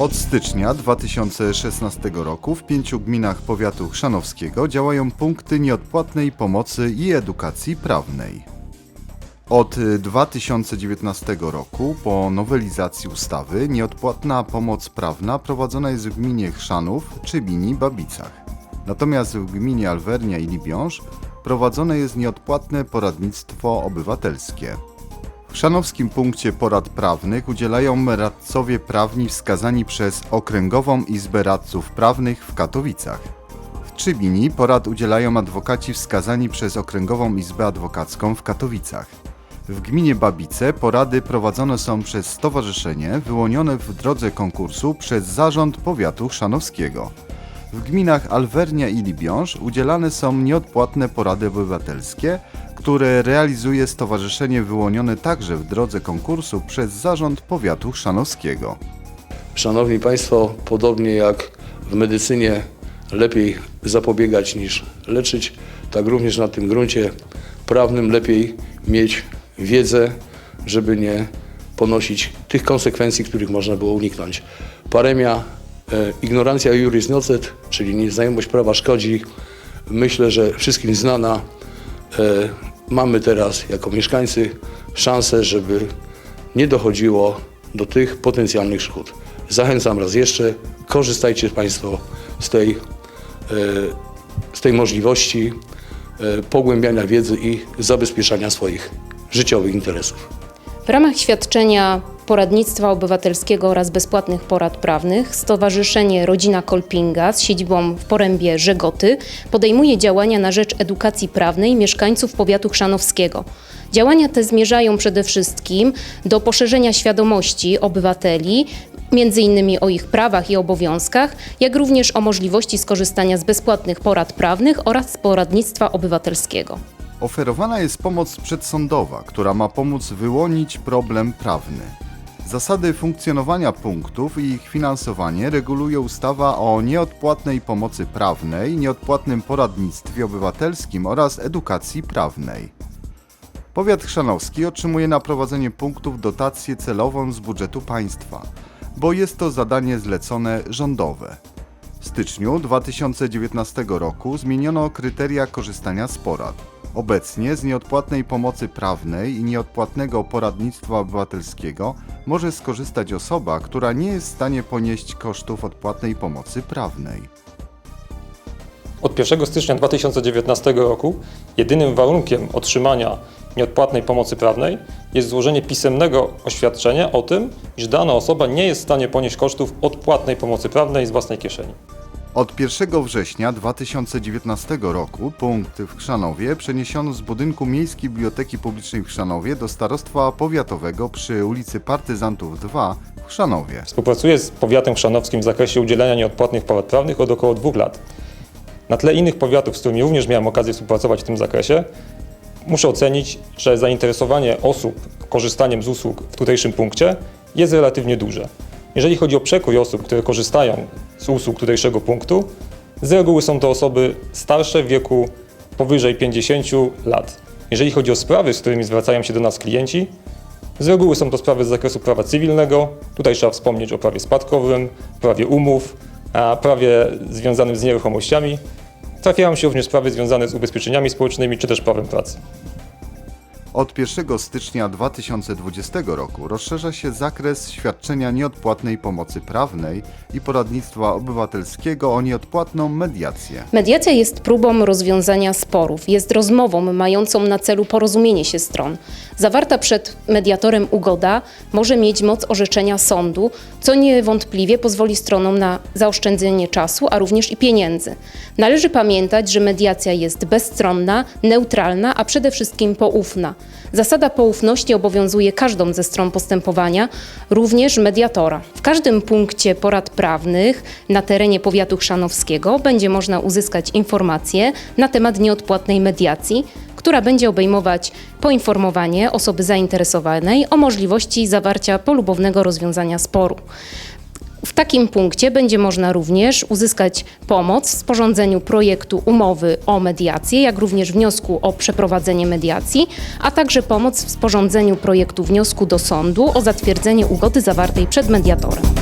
Od stycznia 2016 roku w pięciu gminach powiatu chrzanowskiego działają punkty nieodpłatnej pomocy i edukacji prawnej. Od y, 2019 roku, po nowelizacji ustawy, nieodpłatna pomoc prawna prowadzona jest w gminie Chrzanów, Czybini, Babicach. Natomiast w gminie Alwernia i Libiąż prowadzone jest nieodpłatne poradnictwo obywatelskie. W Chrzanowskim punkcie porad prawnych udzielają radcowie prawni wskazani przez Okręgową Izbę Radców Prawnych w Katowicach. W Czybini porad udzielają adwokaci wskazani przez Okręgową Izbę Adwokacką w Katowicach. W gminie Babice porady prowadzone są przez stowarzyszenie wyłonione w drodze konkursu przez Zarząd Powiatu Chrzanowskiego. W gminach Alwernia i Libiąż udzielane są nieodpłatne porady obywatelskie, które realizuje stowarzyszenie wyłonione także w drodze konkursu przez Zarząd Powiatu Chrzanowskiego. Szanowni Państwo, podobnie jak w medycynie lepiej zapobiegać niż leczyć, tak również na tym gruncie prawnym lepiej mieć wiedzę, żeby nie ponosić tych konsekwencji, których można było uniknąć. Paremia, ignorancja juris nocet, czyli nieznajomość prawa szkodzi, myślę, że wszystkim znana. E, mamy teraz jako mieszkańcy szansę, żeby nie dochodziło do tych potencjalnych szkód. Zachęcam raz jeszcze, korzystajcie Państwo z tej, e, z tej możliwości e, pogłębiania wiedzy i zabezpieczania swoich życiowych interesów. W ramach świadczenia poradnictwa obywatelskiego oraz bezpłatnych porad prawnych Stowarzyszenie Rodzina Kolpinga z siedzibą w Porębie Żegoty podejmuje działania na rzecz edukacji prawnej mieszkańców powiatu chrzanowskiego. Działania te zmierzają przede wszystkim do poszerzenia świadomości obywateli, między innymi o ich prawach i obowiązkach, jak również o możliwości skorzystania z bezpłatnych porad prawnych oraz poradnictwa obywatelskiego. Oferowana jest pomoc przedsądowa, która ma pomóc wyłonić problem prawny. Zasady funkcjonowania punktów i ich finansowanie reguluje ustawa o nieodpłatnej pomocy prawnej, nieodpłatnym poradnictwie obywatelskim oraz edukacji prawnej. Powiat chrzanowski otrzymuje na prowadzenie punktów dotację celową z budżetu państwa, bo jest to zadanie zlecone rządowe. W styczniu 2019 roku zmieniono kryteria korzystania z porad. Obecnie z nieodpłatnej pomocy prawnej i nieodpłatnego poradnictwa obywatelskiego może skorzystać osoba, która nie jest w stanie ponieść kosztów odpłatnej pomocy prawnej. Od 1 stycznia 2019 roku jedynym warunkiem otrzymania nieodpłatnej pomocy prawnej jest złożenie pisemnego oświadczenia o tym, iż dana osoba nie jest w stanie ponieść kosztów odpłatnej pomocy prawnej z własnej kieszeni. Od 1 września 2019 roku punkt w Chrzanowie przeniesiono z budynku Miejskiej Biblioteki Publicznej w Chrzanowie do Starostwa Powiatowego przy ulicy Partyzantów 2 w Chrzanowie. Współpracuję z powiatem chrzanowskim w zakresie udzielania nieodpłatnych porad prawnych od około dwóch lat. Na tle innych powiatów, z którymi również miałem okazję współpracować w tym zakresie, muszę ocenić, że zainteresowanie osób korzystaniem z usług w tutejszym punkcie jest relatywnie duże. Jeżeli chodzi o przekrój osób, które korzystają z usług tutejszego punktu, z reguły są to osoby starsze w wieku powyżej 50 lat. Jeżeli chodzi o sprawy, z którymi zwracają się do nas klienci, z reguły są to sprawy z zakresu prawa cywilnego. Tutaj trzeba wspomnieć o prawie spadkowym, prawie umów, a prawie związanym z nieruchomościami. Trafiają się również sprawy związane z ubezpieczeniami społecznymi czy też prawem pracy. Od 1 stycznia 2020 roku rozszerza się zakres świadczenia nieodpłatnej pomocy prawnej i poradnictwa obywatelskiego o nieodpłatną mediację. Mediacja jest próbą rozwiązania sporów, jest rozmową mającą na celu porozumienie się stron. Zawarta przed mediatorem ugoda może mieć moc orzeczenia sądu, co niewątpliwie pozwoli stronom na zaoszczędzenie czasu, a również i pieniędzy. Należy pamiętać, że mediacja jest bezstronna, neutralna, a przede wszystkim poufna. Zasada poufności obowiązuje każdą ze stron postępowania, również mediatora. W każdym punkcie porad prawnych na terenie powiatu chrzanowskiego będzie można uzyskać informacje na temat nieodpłatnej mediacji, która będzie obejmować poinformowanie osoby zainteresowanej o możliwości zawarcia polubownego rozwiązania sporu. W takim punkcie będzie można również uzyskać pomoc w sporządzeniu projektu umowy o mediację, jak również wniosku o przeprowadzenie mediacji, a także pomoc w sporządzeniu projektu wniosku do sądu o zatwierdzenie ugody zawartej przed mediatorem.